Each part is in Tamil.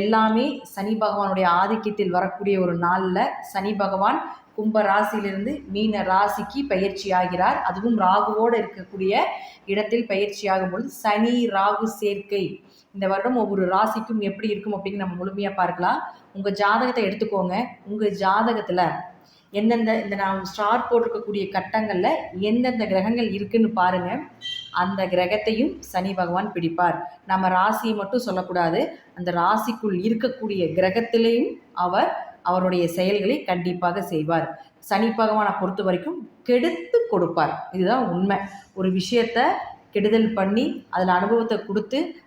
எல்லாமே சனி பகவானுடைய ஆதிக்கத்தில் வரக்கூடிய ஒரு நாளில் சனி பகவான் கும்ப ராசியிலிருந்து மீன ராசிக்கு பயிற்சி ஆகிறார். அதுவும் ராகுவோடு இருக்கக்கூடிய இடத்தில் பயிற்சி ஆகும் பொழுது சனி ராகு சேர்க்கை. இந்த வருடம் ஒவ்வொரு ராசிக்கும் எப்படி இருக்கும் அப்படின்னு நம்ம முழுமையாக பார்க்கலாம். உங்கள் ஜாதகத்தை எடுத்துக்கோங்க. உங்கள் ஜாதகத்தில் எந்தெந்த இந்த நான் ஸ்டார் போட்டிருக்கக்கூடிய கட்டங்களில் எந்தெந்த கிரகங்கள் இருக்குன்னு பாருங்க. அந்த கிரகத்தையும் சனி பகவான் பிடிப்பார். நம்ம ராசியை மட்டும் சொல்லக்கூடாது. அந்த ராசிக்குள் இருக்கக்கூடிய கிரகத்திலையும் அவர் அவருடைய செயல்களை கண்டிப்பாக செய்வார். சனி பகவானை பொறுத்த வரைக்கும் கெடுத்து கொடுப்பார். இதுதான் உண்மை. ஒரு விஷயத்த கெடுதல் பண்ணி அதில் அனுபவத்தை கொடுத்து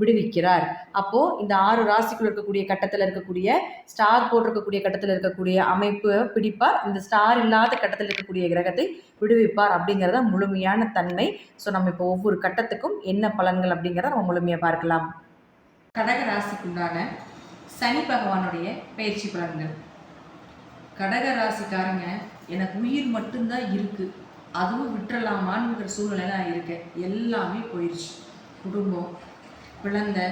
விடுவிக்கிறார். அப்போ இந்த ஆறு ராசிக்குள்ள இருக்கக்கூடிய கட்டத்தில் இருக்கக்கூடிய ஸ்டார் போட்டிருக்கக்கூடிய கட்டத்தில் இருக்கக்கூடிய அமைப்பு பிடிப்பார். இந்த ஸ்டார் இல்லாத கட்டத்தில் இருக்கக்கூடிய கிரகத்தை விடுவிப்பார் அப்படிங்கிறத முழுமையான தன்மை. ஸோ நம்ம இப்போ ஒவ்வொரு கட்டத்துக்கும் என்ன பலன்கள் அப்படிங்கிறத நம்ம முழுமையாக பார்க்கலாம். கடக ராசிக்குண்டான சனி பகவானுடைய பயிற்சி பலன்கள். கடக ராசிக்காரங்க எனக்கு உயிர் மட்டும்தான் இருக்குது அதுவும் விட்டுறலாமான்ங்கிற சூழ்நிலை நான் இருக்கேன். எல்லாமே போயிடுச்சு குடும்பம் குழந்தை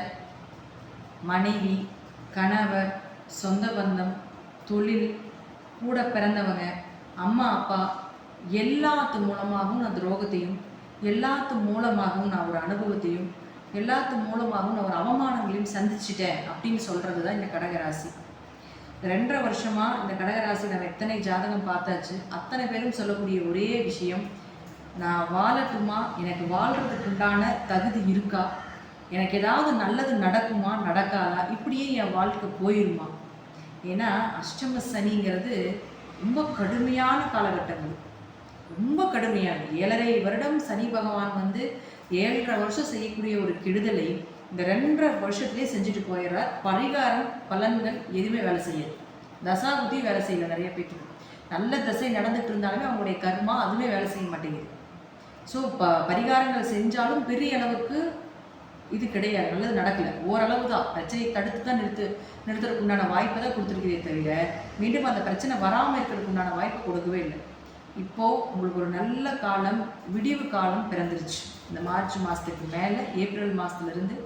மனைவி கணவர் சொந்த பந்தம் தொழில் கூட பிறந்தவங்க அம்மா அப்பா எல்லாத்து மூலமாகவும் நான் துரோகத்தையும் எல்லாத்து மூலமாகவும் நான் ஒரு அனுபவத்தையும் எல்லாத்து மூலமாகவும் நான் ஒரு அவமானங்களையும் சந்திச்சிட்டேன் அப்படின்னு சொல்கிறது தான் இந்த கடகராசி. ரெண்டரை வருஷமாக இந்த கடகராசி நம்ம எத்தனை ஜாதகம் பார்த்தாச்சு அத்தனை பேரும் சொல்லக்கூடிய ஒரே விஷயம் நான் வாழட்டுமா எனக்கு வாழ்கிறதுக்குண்டான தகுதி இருக்கா? எனக்கு ஏதாவது நல்லது நடக்குமா நடக்காதா? இப்படியே என் வாழ்க்கை போயிருமா? ஏன்னா அஷ்டம சனிங்கிறது ரொம்ப கடுமையான காலகட்டங்கள். ரொம்ப கடுமையான ஏழரை வருடம் சனி பகவான் வந்து ஏழரை வருஷம் செய்யக்கூடிய ஒரு கெடுதலை இந்த ரெண்டரை வருஷத்துலேயே செஞ்சுட்டு போயிடுறார். பரிகாரம் பலன்கள் எதுவுமே வேலை செய்யாது. தசாபுத்தி வேலை செய்யல நிறைய பேருக்கு நல்ல தசை நடந்துட்டு இருந்தாலுமே அவங்களுடைய கர்மா அதுவுமே வேலை செய்ய மாட்டேங்குது. ஸோ ப பரிகாரங்கள் செஞ்சாலும் பெரிய அளவுக்கு இது கிடையாது. நல்லது நடக்கல. ஓரளவு தான் பிரச்சனையை தடுத்து தான் நிறுத்து நிறுத்துறதுக்கு உண்டான வாய்ப்பை தான் கொடுத்துருக்கிறதே தவிர மீண்டும் அந்த பிரச்சனை வராமல் இருக்கிறதுக்கு உண்டான வாய்ப்பு கொடுக்கவே இல்லை. இப்போது உங்களுக்கு ஒரு நல்ல காலம் விடிவு காலம் பிறந்துருச்சு. இந்த மார்ச் மாதத்துக்கு மேலே ஏப்ரல் மாதத்துலேருந்து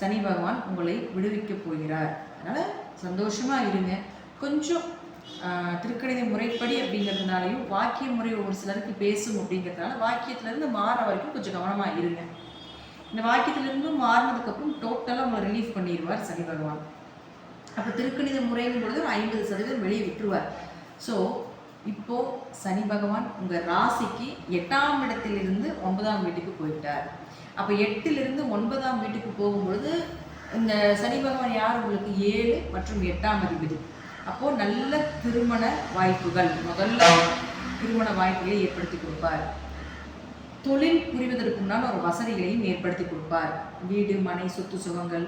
சனி பகவான் உங்களை விடுவிக்க போகிறார். அதனால் சந்தோஷமாக இருங்க. கொஞ்சம் திருக்கணித முறைப்படி அப்படிங்கிறதுனாலையும் வாக்கிய முறை ஒரு சிலருக்கு பேசும் அப்படிங்கிறதுனால வாக்கியத்துலேருந்து மாற வரைக்கும் கொஞ்சம் கவனமாக இருங்க. இந்த வாக்கியத்திலிருந்து மாறினதுக்கப்புறம் டோட்டலாக உங்களை ரிலீஃப் பண்ணிடுவார் சனி பகவான். அப்போ திருக்கணித முறைங்கும் பொழுது ஐம்பது சதவீதம் வெளியே விட்டுருவார். ஸோ இப்போ சனி பகவான் உங்கள் ராசிக்கு எட்டாம் இடத்திலிருந்து ஒன்பதாம் வீட்டுக்கு போயிட்டார். அப்போ எட்டிலிருந்து ஒன்பதாம் வீட்டுக்கு போகும்பொழுது இந்த சனி பகவான் யார்? உங்களுக்கு ஏழு மற்றும் எட்டாம் அதிபதி. அப்போது நல்ல திருமண வாய்ப்புகள். முதல்ல திருமண வாய்ப்புகளை ஏற்படுத்தி கொடுப்பார். தொழில் புரிவதற்குண்டான ஒரு வசதிகளையும் ஏற்படுத்தி கொடுப்பார். வீடு மனை சொத்து சுகங்கள்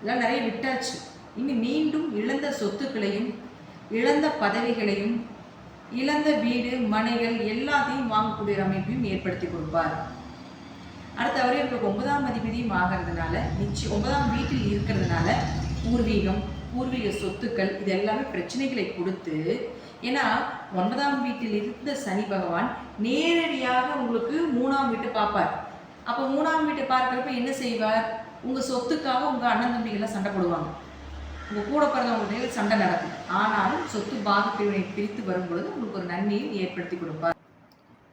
இதெல்லாம் நிறைய விட்டாச்சு. இனி மீண்டும் இழந்த சொத்துக்களையும் இழந்த பதவிகளையும் இழந்த வீடு மனைகள் எல்லாத்தையும் வாங்கக்கூடிய ஒரு அமைப்பையும் ஏற்படுத்தி கொடுப்பார். அடுத்து அவர் இவருக்கு ஒன்பதாம் அதிபதியும் ஆகிறதுனால நிச்சயம் ஒன்பதாம் வீட்டில் இருக்கிறதுனால பூர்வீகம் பூர்வீக சொத்துக்கள் இது எல்லாமே பிரச்சனைகளை கொடுத்து ஏன்னா ஒன்பதாம் வீட்டில் இருந்த சனி பகவான் நேரடியாக உங்களுக்கு மூணாம் வீட்டை பார்ப்பார். அப்போ மூணாம் வீட்டை பார்க்குறப்ப என்ன செய்வார்? உங்கள் சொத்துக்காக உங்கள் அண்ணன் தம்பிகள்லாம் சண்டை போடுவாங்க. உங்கள் கூட பிறந்தவங்களுடைய சண்டை நடக்கும். ஆனாலும் சொத்து பாகப்பிரிவினை பிரித்து வரும்பொழுது உங்களுக்கு ஒரு நன்மையை ஏற்படுத்தி கொடுப்பார்.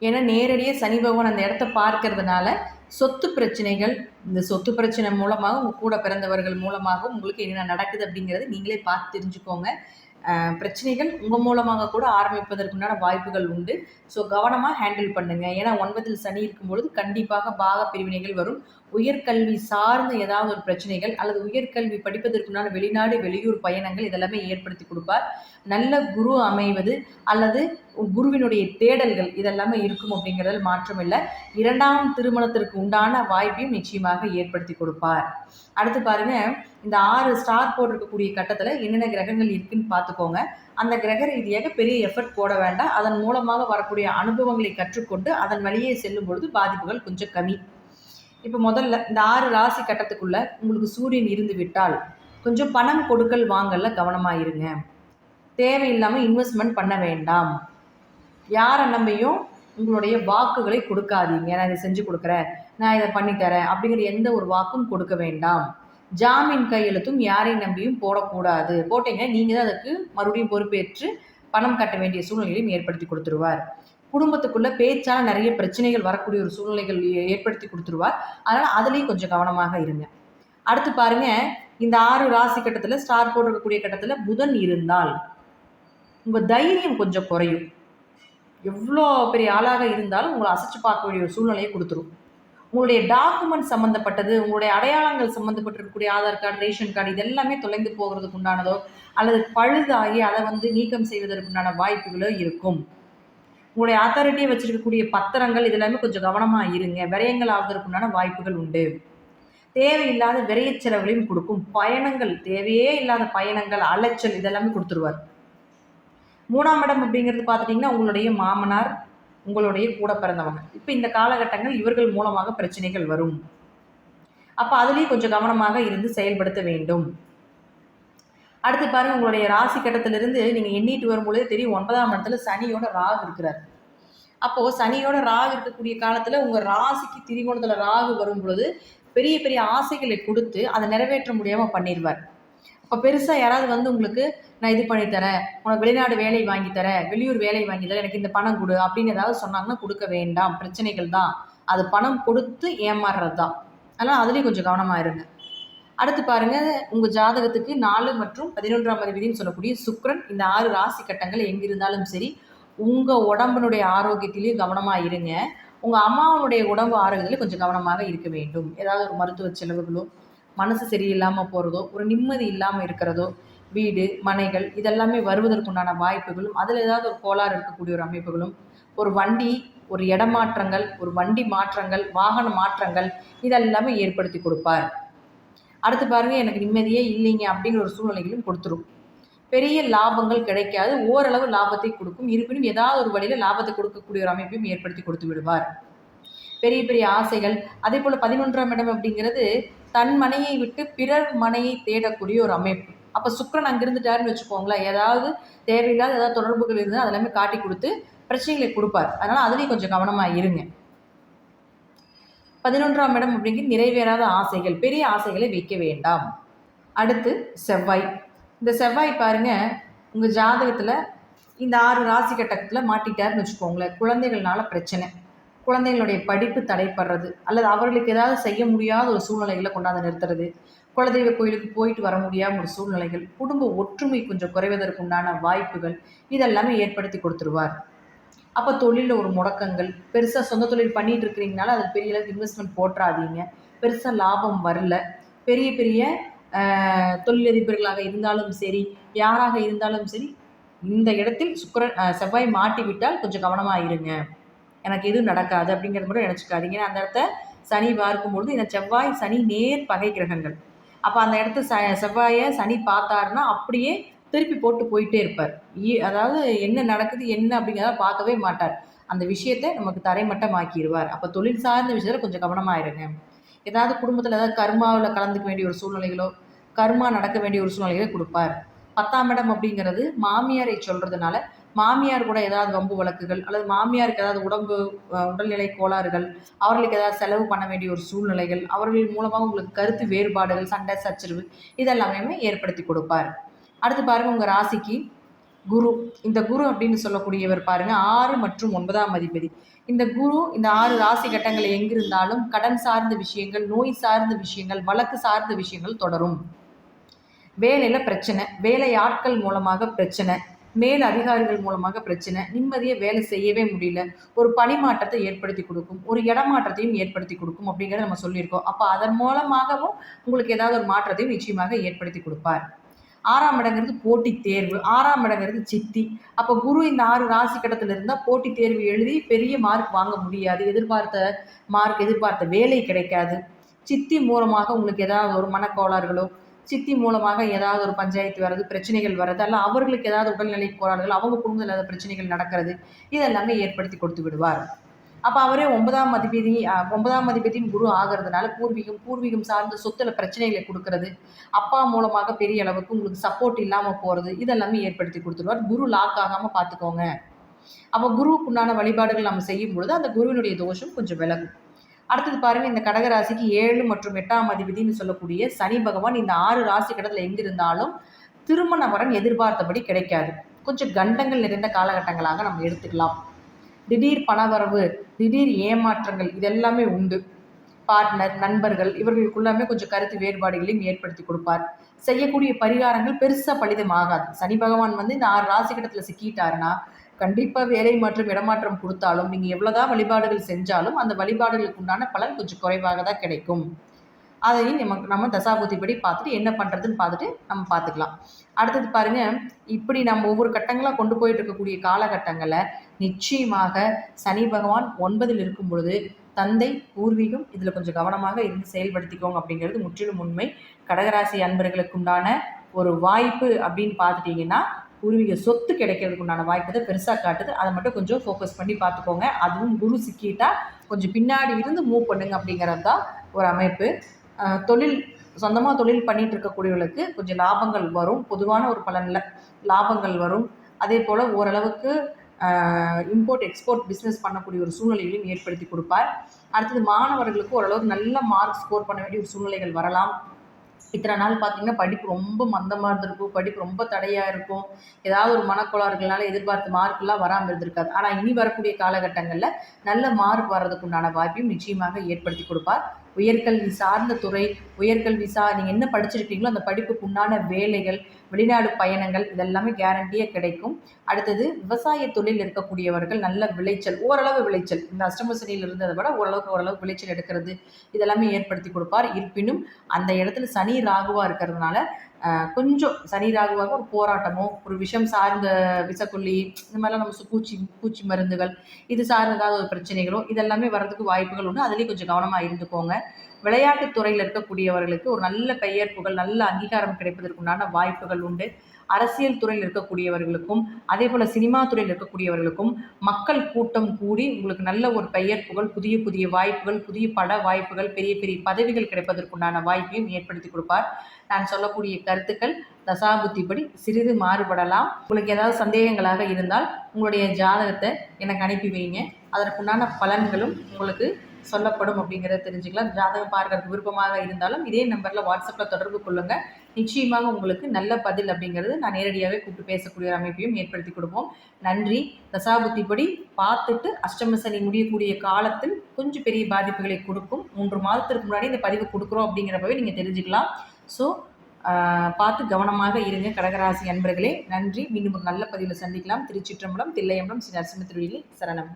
ஏன்னா நேரடியாக சனி பகவான் அந்த இடத்த பார்க்கறதுனால சொத்து பிரச்சனைகள் இந்த சொத்து பிரச்சனை மூலமாக உங்கள் கூட பிறந்தவர்கள் மூலமாக உங்களுக்கு என்ன நடக்குது அப்படிங்கிறது நீங்களே பார்த்து தெரிஞ்சுக்கோங்க. பிரச்சனைகள் உங்கள் மூலமாக கூட ஆரம்பிப்பதற்குண்டான வாய்ப்புகள் உண்டு. ஸோ கவனமாக ஹேண்டில் பண்ணுங்கள் ஏன்னா ஒன்பதில் சனி இருக்கும்பொழுது கண்டிப்பாக பாக பிரிவினைகள் வரும். உயர்கல்வி சார்ந்த ஏதாவது ஒரு பிரச்சனைகள் அல்லது உயர்கல்வி படிப்பதற்குண்டான வெளிநாடு வெளியூர் பயணங்கள் இதெல்லாமே ஏற்படுத்தி கொடுப்பார். நல்ல குரு அமைவது அல்லது குருவினுடைய தேடல்கள் இதெல்லாமே இருக்கும் அப்படிங்கிறதில் மாற்றம் இல்லை. இரண்டாம் திருமணத்திற்கு உண்டான வாய்ப்பையும் நிச்சயமாக ஏற்படுத்தி கொடுப்பார். அடுத்து பாருங்க இந்த ஆறு ஸ்டார் போட்டிருக்கக்கூடிய கட்டத்தில் என்னென்ன கிரகங்கள் இருக்குன்னு பார்த்துக்கோங்க. அந்த கிரக ரீதியாக பெரிய எஃபர்ட் போட வேண்டாம். அதன் மூலமாக வரக்கூடிய அனுபவங்களை கற்றுக்கொண்டு அதன் வழியே செல்லும் பொழுது பாதிப்புகள் கொஞ்சம் கம்மி. இப்போ முதல்ல இந்த ஆறு ராசி கட்டத்துக்குள்ள உங்களுக்கு சூரியன் இருந்து விட்டால் கொஞ்சம் பணம் கொடுக்கல் வாங்கல கவனமாக இருங்க. தேவையில்லாமல் இன்வெஸ்ட்மெண்ட் பண்ண வேண்டாம். யாரை நம்பியும் உங்களுடைய வாக்குகளை கொடுக்காதீங்க. நான் இதை செஞ்சு கொடுக்குறேன் நான் இதை பண்ணித்தரேன் அப்படிங்கிற எந்த ஒரு வாக்கும் கொடுக்க வேண்டாம். ஜாமீன் கையெழுத்தும் யாரையும் நம்பியும் போடக்கூடாது. போட்டீங்கன்னா நீங்கள் தான் அதுக்கு மறுபடியும் பொறுப்பேற்று பணம் கட்ட வேண்டிய சூழ்நிலையும் ஏற்படுத்தி கொடுத்துருவார். குடும்பத்துக்குள்ள பேச்சால் நிறைய பிரச்சனைகள் வரக்கூடிய ஒரு சூழ்நிலைகள் ஏற்படுத்தி கொடுத்துருவார். அதனால் அதுலேயும் கொஞ்சம் கவனமாக இருங்க. அடுத்து பாருங்க இந்த ஆறு ராசி கட்டத்தில் ஸ்டார் போட்டிருக்கக்கூடிய கட்டத்தில் புதன் இருந்தால் உங்கள் தைரியம் கொஞ்சம் குறையும். எவ்வளோ பெரிய ஆளாக இருந்தாலும் உங்களை அசைச்சு பார்க்க வேண்டிய ஒரு சூழ்நிலையை கொடுத்துரும். உங்களுடைய டாக்குமெண்ட் சம்மந்தப்பட்டது உங்களுடைய அடையாளங்கள் சம்மந்தப்பட்டிருக்கக்கூடிய ஆதார் கார்டு ரேஷன் கார்டு இதெல்லாமே தொலைந்து போகிறதுக்கு உண்டானதோ அல்லது பழுதாகி அதை வந்து நீக்கம் செய்வதற்குண்டான வாய்ப்புகளோ இருக்கும். உங்களுடைய அத்தாரிட்டியை வச்சிருக்கக்கூடிய பத்திரங்கள் இதெல்லாமே கொஞ்சம் கவனமாக இருங்க. விரயங்கள் ஆவதற்குண்டான வாய்ப்புகள் உண்டு. தேவையில்லாத விரைய செலவுகளையும் கொடுக்கும். பயணங்கள் தேவையே இல்லாத பயணங்கள் அலைச்சல் இதெல்லாமே கொடுத்துருவார். மூணாம் இடம் அப்படிங்கிறது பார்த்துட்டிங்கன்னா உங்களுடைய மாமனார் உங்களுடைய கூட பிறந்தவங்க. இப்போ இந்த காலகட்டங்கள் இவர்கள் மூலமாக பிரச்சனைகள் வரும். அப்போ அதுலேயும் கொஞ்சம் கவனமாக இருந்து செயல்படுத்த வேண்டும். அடுத்து பாருங்க உங்களுடைய ராசி கட்டத்திலிருந்து நீங்கள் எண்ணிட்டு வரும்பொழுது தெரியும் ஒன்பதாம் இடத்துல சனியோட ராகு இருக்கிறார். அப்போது சனியோட ராகு இருக்கக்கூடிய காலத்தில் உங்கள் ராசிக்கு திரிகோணத்தில் ராகு வரும் பொழுது பெரிய பெரிய ஆசைகளை கொடுத்து அதை நிறைவேற்ற முடியாமல் பண்ணிடுவார். அப்போ பெருசாக யாராவது வந்து உங்களுக்கு நான் இது பண்ணித்தரேன் உனக்கு வெளிநாடு வேலை வாங்கி தரேன் வெளியூர் வேலை வாங்கி தரேன் எனக்கு இந்த பணம் கொடு அப்படின்னு ஏதாவது சொன்னாங்கன்னா கொடுக்க வேண்டாம் பிரச்சனைகள் தான். அது பணம் கொடுத்து ஏமாறுறது தான் அதனால் அதுலேயும் கொஞ்சம் கவனமாக இருங்க. அடுத்து பாருங்க உங்கள் ஜாதகத்துக்கு நாலு மற்றும் பதினொன்றாம் அதிபதினு சொல்லக்கூடிய சுக்ரன் இந்த ஆறு ராசி கட்டங்கள் எங்கிருந்தாலும் சரி உங்கள் உடம்பினுடைய ஆரோக்கியத்திலையும் கவனமாக இருங்க. உங்கள் அம்மாவனுடைய உடம்பு ஆரோக்கியத்திலையும் கொஞ்சம் கவனமாக இருக்க வேண்டும். ஏதாவது ஒரு மருத்துவ செலவுகளோ மனசு சரியில்லாமல் போகிறதோ ஒரு நிம்மதி இல்லாமல் இருக்கிறதோ வீடு மனைகள் இதெல்லாமே வருவதற்குண்டான வாய்ப்புகளும் அதில் ஏதாவது ஒரு கோளாறு இருக்கக்கூடிய ஒரு அமைப்புகளும் ஒரு வண்டி ஒரு இடமாற்றங்கள் ஒரு வண்டி மாற்றங்கள் வாகன மாற்றங்கள் இதெல்லாமே ஏற்படுத்தி கொடுப்பார். அடுத்து பாருங்க எனக்கு நிம்மதியே இல்லைங்க அப்படிங்கிற ஒரு சூழ்நிலைகளும் கொடுத்துரும். பெரிய லாபங்கள் கிடைக்காது. ஓரளவு லாபத்தை கொடுக்கும். இருப்பினும் ஏதாவது ஒரு வழியில் லாபத்தை கொடுக்கக்கூடிய ஒரு அமைப்பையும் ஏற்படுத்தி கொடுத்து விடுவார். பெரிய பெரிய ஆசைகள். அதே போல் பதினொன்றாம் இடம் அப்படிங்கிறது தன் மனையை விட்டு பிறர் மனையை தேடக்கூடிய ஒரு அமைப்பு. அப்போ சுக்கரன் அங்கே இருந்துட்டாருன்னு வச்சுக்கோங்களேன். ஏதாவது தேவையில்லாத ஏதாவது தொடர்புகள் இருந்தால் அதெல்லாமே காட்டி கொடுத்து பிரச்சனைகளை கொடுப்பார். அதனால் அதுலேயும் கொஞ்சம் கவனமாக இருங்க. பதினொன்றாம் இடம் அப்படிங்கிறது நிறைவேறாத ஆசைகள் பெரிய ஆசைகளை வைக்க வேண்டாம். அடுத்து செவ்வாய். இந்த செவ்வாய் பாருங்க உங்கள் ஜாதகத்தில் இந்த ஆறு ராசி கட்டத்தில் மாட்டிட்டாருன்னு வச்சுக்கோங்களேன் குழந்தைகள்னால பிரச்சனை. குழந்தைகளுடைய படிப்பு தடைப்படுறது அல்லது அவர்களுக்கு ஏதாவது செய்ய முடியாத ஒரு சூழ்நிலைகளை கொண்டாந்து நிறுத்துறது குலதெய்வ கோயிலுக்கு போயிட்டு வர முடியாத ஒரு சூழ்நிலைகள் குடும்ப ஒற்றுமை கொஞ்சம் குறைவதற்குண்டான வாய்ப்புகள் இதெல்லாமே ஏற்படுத்தி கொடுத்துருவார். அப்போ தொழிலில் ஒரு முடக்கங்கள். பெருசாக சொந்த தொழில் பண்ணிட்டு இருக்கிறீங்கனால அதில் பெரிய அளவுக்கு இன்வெஸ்ட்மெண்ட் போட்டுறாதீங்க பெருசாக லாபம் வரல. பெரிய பெரிய தொழிலதிபர்களாக இருந்தாலும் சரி யாராக இருந்தாலும் சரி இந்த இடத்தில் சுக்கரன் செவ்வாய் மாட்டி விட்டால் கொஞ்சம் கவனமாக இருங்க. எனக்கு எதுவும் நடக்காது அப்படிங்கிறது மட்டும் நினச்சிக்காதீங்க. அந்த இடத்த சனி பார்க்கும்பொழுது இந்த செவ்வாய் சனி நேர் பகை கிரகங்கள். அப்போ அந்த இடத்த ச செவ்வாயை சனி பார்த்தாருன்னா அப்படியே திருப்பி போட்டு போயிட்டே இருப்பார். அதாவது என்ன நடக்குது என்ன அப்படிங்கிறத பார்க்கவே மாட்டார். அந்த விஷயத்தை நமக்கு தரைமட்டமாக்கிடுவார் அப்போ தொழில் சார்ந்த விஷயத்தில் கொஞ்சம் கவனமாக இருங்க ஏதாவது குடும்பத்தில் ஏதாவது கர்மாவில் கலந்துக்க வேண்டிய ஒரு சூழ்நிலைகளோ கர்மா நடக்க வேண்டிய ஒரு சூழ்நிலைகளை கொடுப்பார். பத்தாம் இடம் அப்படிங்கிறது மாமியாரை சொல்கிறதுனால மாமியார் கூட ஏதாவது வம்பு வழக்குகள் அல்லது மாமியாருக்கு ஏதாவது உடம்பு உடல்நிலை கோளாறுகள் அவர்களுக்கு ஏதாவது செலவு பண்ண வேண்டிய ஒரு சூழ்நிலைகள் அவர்கள் மூலமாக உங்களுக்கு கருத்து வேறுபாடுகள் சண்டை சச்சரவு இதெல்லாமே ஏற்படுத்தி கொடுப்பார். அடுத்து பாருங்க உங்கள் ராசிக்கு குரு. இந்த குரு அப்படின்னு சொல்லக்கூடியவர் பாருங்க ஆறு மற்றும் ஒன்பதாம் அதிபதி. இந்த குரு இந்த ஆறு ராசி கட்டங்கள் எங்கிருந்தாலும் கடன் சார்ந்த விஷயங்கள் நோய் சார்ந்த விஷயங்கள் வழக்கு சார்ந்த விஷயங்கள் தொடரும். வேலையில பிரச்சனை வேலை ஆட்கள் மூலமாக பிரச்சனை மேல் அதிகாரிகள் மூலமாக பிரச்சனை நிம்மதியாக வேலை செய்யவே முடியல ஒரு பணிமாற்றத்தை ஏற்படுத்தி கொடுக்கும் ஒரு இடமாற்றத்தையும் ஏற்படுத்தி கொடுக்கும் அப்படிங்கிறத நம்ம சொல்லியிருக்கோம். அப்போ அதன் மூலமாகவும் உங்களுக்கு ஏதாவது ஒரு மாற்றத்தையும் நிச்சயமாக ஏற்படுத்தி கொடுப்பார். ஆறாம் இடங்கிறது போட்டி தேர்வு ஆறாம் இடங்கிறது சித்தி. அப்போ குரு இந்த ஆறு ராசி கட்டத்தில் இருந்தால் போட்டி தேர்வு எழுதி பெரிய மார்க் வாங்க முடியாது. எதிர்பார்த்த மார்க் எதிர்பார்த்த வேலை கிடைக்காது. சித்தி மூலமாக உங்களுக்கு ஏதாவது ஒரு மனக்கோளாறுகளோ சித்தி மூலமாக ஏதாவது ஒரு பஞ்சாயத்து வர்றது பிரச்சனைகள் வர்றது அல்ல அவர்களுக்கு ஏதாவது உடல்நிலை கோளாறுகள் அவங்க குடும்பத்தில் ஏதாவது பிரச்சனைகள் நடக்கிறது இதெல்லாமே ஏற்படுத்தி கொடுத்து விடுவார். அப்போ அவரே ஒன்பதாம் அதிபதி ஒன்பதாம் அதிபதியின் குரு ஆகிறதுனால பூர்வீகம் பூர்வீகம் சார்ந்த சொத்துல பிரச்சனைகளை கொடுக்கறது அப்பா மூலமாக பெரிய அளவுக்கு உங்களுக்கு சப்போர்ட் இல்லாமல் போகிறது இதெல்லாமே ஏற்படுத்தி கொடுத்துருவார். குரு லாக் ஆகாமல் பார்த்துக்கோங்க. அப்போ குருவுக்கு உண்டான வழிபாடுகள் நம்ம செய்யும் பொழுது அந்த குருவினுடைய தோஷம் கொஞ்சம் விலகும். அடுத்தது பாருங்க இந்த கடகராசிக்கு ஏழு மற்றும் எட்டாம் அதிபதினு சொல்லக்கூடிய சனி பகவான் இந்த ஆறு ராசி கடத்தில் எங்கிருந்தாலும் திருமண வரன் எதிர்பார்த்தபடி கிடைக்காது. கொஞ்சம் கண்டங்கள் நிறைந்த காலகட்டங்களாக நம்ம எடுத்துக்கலாம். திடீர் பணவரவு திடீர் ஏமாற்றங்கள் இதெல்லாமே உண்டு. பார்ட்னர் நண்பர்கள் இவர்களுக்குள்ளாமே கொஞ்சம் கருத்து வேறுபாடுகளையும் ஏற்படுத்தி கொடுப்பார். செய்யக்கூடிய பரிகாரங்கள் பெருசாக பலிதமாகாது சனி பகவான் வந்து இந்த ஆறு ராசி கடத்தில் சிக்கிட்டாருன்னா கண்டிப்பாக வேலை மாற்றம் இடமாற்றம் கொடுத்தாலும் நீங்கள் எவ்வளோதான் வழிபாடுகள் செஞ்சாலும் அந்த வழிபாடுகளுக்கு உண்டான பலன் கொஞ்சம் குறைவாக தான் கிடைக்கும். அதையும் நமக்கு நம்ம தசாபுத்திப்படி பார்த்துட்டு என்ன பண்ணுறதுன்னு பார்த்துட்டு நம்ம பார்த்துக்கலாம். அடுத்தது பாருங்கள் இப்படி நம்ம ஒவ்வொரு கட்டங்களாக கொண்டு போயிட்டு இருக்கக்கூடிய காலகட்டங்களில் நிச்சயமாக சனி பகவான் ஒன்பதில் இருக்கும் பொழுது தந்தை பூர்வீகம் இதில் கொஞ்சம் கவனமாக இருந்து செயல்படுத்திக்கோங்க அப்படிங்கிறது முற்றிலும் உண்மை. கடகராசி அன்பர்களுக்கு உண்டான ஒரு வாய்ப்பு அப்படின்னு பார்த்துட்டிங்கன்னா பூர்வீக சொத்து கிடைக்கிறதுக்கு உண்டான வாய்ப்பு தான் பெருசாக காட்டுது. அதை மட்டும் கொஞ்சம் ஃபோக்கஸ் பண்ணி பார்த்துக்கோங்க. அதுவும் குரு சிக்கிட்டா கொஞ்சம் பின்னாடி இருந்து மூவ் பண்ணுங்க அப்படிங்கிறது தான் ஒரு அமைப்பு. தொழில் சொந்தமாக தொழில் பண்ணிட்டு இருக்கக்கூடியவர்களுக்கு கொஞ்சம் லாபங்கள் வரும். பொதுவான ஒரு பலனில் லாபங்கள் வரும். அதே போல் ஓரளவுக்கு இம்போர்ட் எக்ஸ்போர்ட் பிஸ்னஸ் பண்ணக்கூடிய ஒரு சூழ்நிலைகளையும் ஏற்படுத்தி கொடுப்பார். அடுத்தது மாணவர்களுக்கு ஓரளவுக்கு நல்ல மார்க் ஸ்கோர் பண்ண வேண்டிய ஒரு சூழ்நிலைகள் வரலாம். இத்தனை நாள் பார்த்தீங்கன்னா படிப்பு ரொம்ப மந்தமாக இருந்திருக்கும். படிப்பு ரொம்ப தடையாக இருக்கும். ஏதாவது ஒரு மனக்கோளாறுகளால் எதிர்பார்த்த மார்க்கெலாம் வராமல் இருந்திருக்காது. ஆனால் இனி வரக்கூடிய காலகட்டங்களில் நல்ல மார்க் வர்றதுக்குண்டான வாய்ப்பையும் நிச்சயமாக ஏற்படுத்தி கொடுப்பார். உயர்கல்வி சார்ந்த துறை உயர்கல்வி சா நீங்கள் என்ன படிச்சிருக்கீங்களோ அந்த படிப்புக்கு உண்டான வேலைகள் வெளிநாடு பயணங்கள் இதெல்லாமே கேரண்டியாக கிடைக்கும். அடுத்தது விவசாய தொழில் இருக்கக்கூடியவர்கள் நல்ல விளைச்சல் ஓரளவு விளைச்சல். இந்த அஷ்டமசனியில் இருந்ததை விட ஓரளவுக்கு ஓரளவு விளைச்சல் எடுக்கிறது இதெல்லாமே ஏற்படுத்தி கொடுப்பார். இருப்பினும் அந்த இடத்துல சனி ராகுவாக இருக்கிறதுனால கொஞ்சம் சனி ராகுவாக ஒரு போராட்டமோ ஒரு விஷம் சார்ந்த விஷக்கொல்லி இந்த மாதிரிலாம் நம்ம சு- பூச்சி பூச்சி மருந்துகள் இது சார்ந்த ஏதாவது ஒரு பிரச்சனைகளோ இதெல்லாமே வர்றதுக்கு வாய்ப்புகள் உண்டு. அதுலேயும் கொஞ்சம் கவனமாக இருந்துக்கோங்க. விளையாட்டுத் துறையில் இருக்கக்கூடியவர்களுக்கு ஒரு நல்ல பெயர் புகழ் நல்ல அங்கீகாரம் கிடைப்பதற்குண்டான வாய்ப்புகள் உண்டு. அரசியல் துறையில் இருக்கக்கூடியவர்களுக்கும் அதே போல் சினிமா துறையில் இருக்கக்கூடியவர்களுக்கும் மக்கள் கூட்டம் கூடி உங்களுக்கு நல்ல ஒரு பெயர் புகழ் புதிய புதிய வாய்ப்புகள் புதிய பட வாய்ப்புகள் பெரிய பெரிய பதவிகள் கிடைப்பதற்குண்டான வாய்ப்பையும் ஏற்படுத்தி கொடுப்பார். நான் சொல்லக்கூடிய கருத்துக்கள் தசாபுத்திப்படி சிறிது மாறுபடலாம். உங்களுக்கு ஏதாவது சந்தேகங்களாக இருந்தால் உங்களுடைய ஜாதகத்தை எனக்கு அனுப்பி வைங்க. அதற்குண்டான பலன்களும் உங்களுக்கு சொல்லப்படும் அப்படிங்கிறத தெரிஞ்சுக்கலாம். ஜாதகம் பார்க்கறதுக்கு விருப்பமாக இருந்தாலும் இதே நம்பரில் வாட்ஸ்அப்பில் தொடர்பு கொள்ளுங்கள் நிச்சயமாக உங்களுக்கு நல்ல பதில் அப்படிங்கிறது நான் நேரடியாகவே கூப்பிட்டு பேசக்கூடிய ஒரு அமைப்பையும் ஏற்படுத்தி கொடுப்போம். நன்றி. தசாபுத்திப்படி பார்த்துட்டு அஷ்டமசனி முடியக்கூடிய காலத்தில் கொஞ்சம் பெரிய பாதிப்புகளை கொடுக்கும். மூன்று மாதத்திற்கு முன்னாடி இந்த பதிவு கொடுக்குறோம் அப்படிங்கிறப்பவே நீங்கள் தெரிஞ்சுக்கலாம். ஸோ பார்த்து கவனமாக இருங்க கடகராசி அன்பர்களே. நன்றி. மீண்டும் ஒரு நல்ல பதிவில் சந்திக்கலாம். திருச்சிற்றம்பலம் தில்லையம்பலம் ஸ்ரீ நரசிம்ம திருவிழி சரணம்.